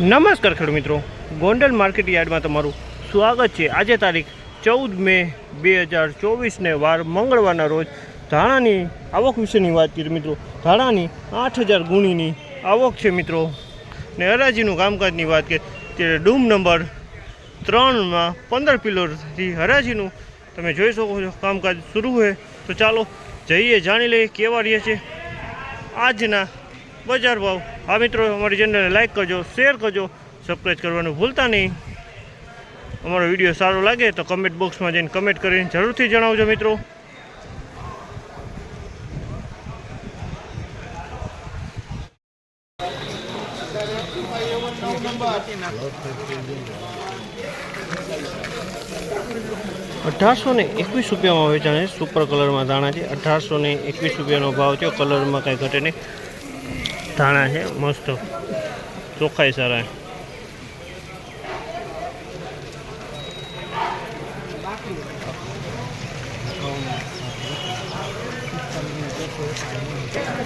નમસ્કાર ખેડૂત મિત્રો. ગોંડલ માર્કેટ યાર્ડમાં તમારું સ્વાગત છે. આજે તારીખ ચૌદ મે બે હજાર ચોવીસને વાર મંગળવારના રોજ ધાણાની આવક વિશેની વાત કરીએ મિત્રો. ધાણાની આઠ હજાર ગુણીની આવક છે મિત્રો. ને હરાજીનું કામકાજની વાત કરીએ ત્યારે ડૂમ નંબર ત્રણમાં પંદર પિલોથી હરાજીનું તમે જોઈ શકો છો કામકાજ શરૂ હોય તો ચાલો જઈએ, જાણી લઈએ કેવા રહે છે આજના બજાર ભાવ. હા મિત્રો, અમારી ચેનલને લાઈક કરજો શેર કરજો સબસ્ક્રાઈબ કરવાનું ભૂલતા નહીં. અમારો વીડિયો સારો લાગે તો કમેન્ટ બોક્સમાં જઈને કમેન્ટ કરીને જરૂરથી જણાવજો મિત્રો. અઢારસો ને એકવીસ રૂપિયામાં વેચાણ સુપર કલરમાં દાણા છે. અઢારસો ને એકવીસ રૂપિયાનો ભાવ છે કલરમાં કાંઈ ઘટે નહીં. ધાણા છે, મસ્ત. ચોખ્ખાઈ સારા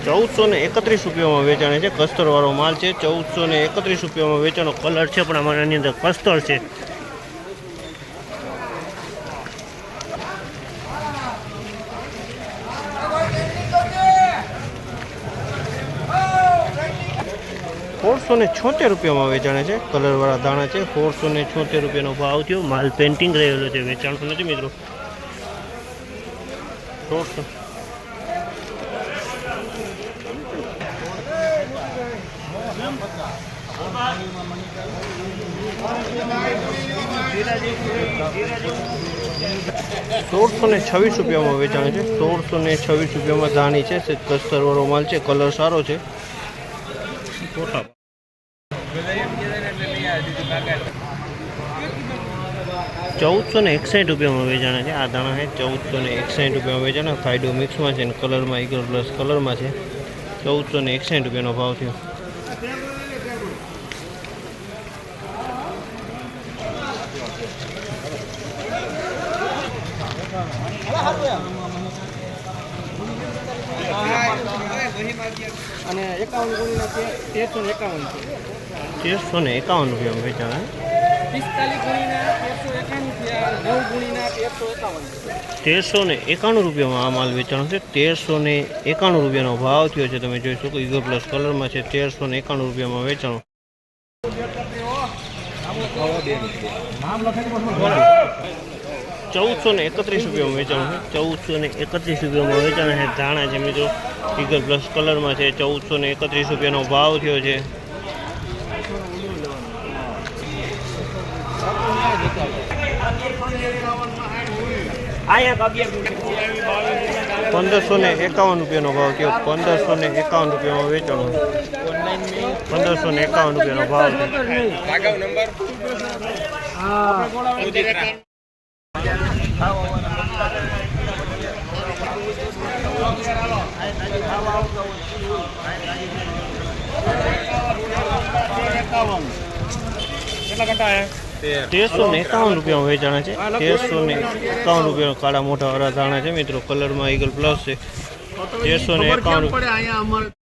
ચૌદસો ને એકત્રીસ રૂપિયામાં વેચાણ છે. કસ્તરવાળો માલ છે. ચૌદસો ને એકત્રીસ રૂપિયામાં વેચાણો કલર છે, પણ અમારા એની અંદર કસ્તર છે. સોળસો ને છોતેર રૂપિયામાં વેચાણે છે. કલરવાળા દાણા છે. સોળસો ને છોતેર રૂપિયાનો ભાવ થયો. માલ પેન્ટિંગ રહેલો છે. વેચાણ તો નથી મિત્રો. સોળસો. સોળસો ને છવ્વીસ રૂપિયામાં વેચાણ છે. સોળસો ને છવ્વીસ રૂપિયામાં ધાણી છે. કસ્તરવાળો માલ છે. કલર સારો છે. ચૌદસો ને એકસાઠ રૂપિયામાં વેચાણા છે. આ દાણા છે ચૌદસો ને એકસાઠ રૂપિયામાં વેચાણા ફાઇડો મિક્સમાં છે અને કલરમાં ઈગલ પ્લસ કલરમાં છે. ચૌદસો ને એકસાઠ રૂપિયાનો ભાવ થયો. અને એકાવન ગુણીના તેરસો ને એકાવન છે. તેરસો ને એકાવન પિસ્તાલીસ ગુણીના તેરસો એકાવન છે નવ ગુણીના તેરસો એકાવન તેરસો ને એકાણું રૂપિયામાં આ માલ વેચાણો છે. તેરસો ને એકાણું રૂપિયાનો ભાવ થયો છે. તમે જોઈ શકો ઈગલ પ્લસ કલરમાં છે. તેરસો ને એકાણું રૂપિયામાં વેચાણો. ચૌદસો ને એકત્રીસ રૂપિયામાં વેચાણું છે. ચૌદસો ને એકત્રીસ રૂપિયામાં વેચાણ છે. ધાણા છે મિત્રો. ઈગલ પ્લસ કલરમાં છે. ચૌદસો ને એકત્રીસ રૂપિયાનો ભાવ થયો છે. પંદરસો ને એકાવન રૂપિયાનો ભાવ થયો. પંદરસો ને એકાવન રૂપિયામાં વેચાણો. પંદરસો ને એકાવન રૂપિયાનો ભાવ કેટલા ઘંટા હે? તેરસો ને એકાવન રૂપિયામાં વેચાણા છે. તેરસો ને એકાવન રૂપિયાનો કાળા મોટા હરા ધાણા છે મિત્રો. કલરમાં ઈગલ પ્લસ છે. તેરસો ને એકાવન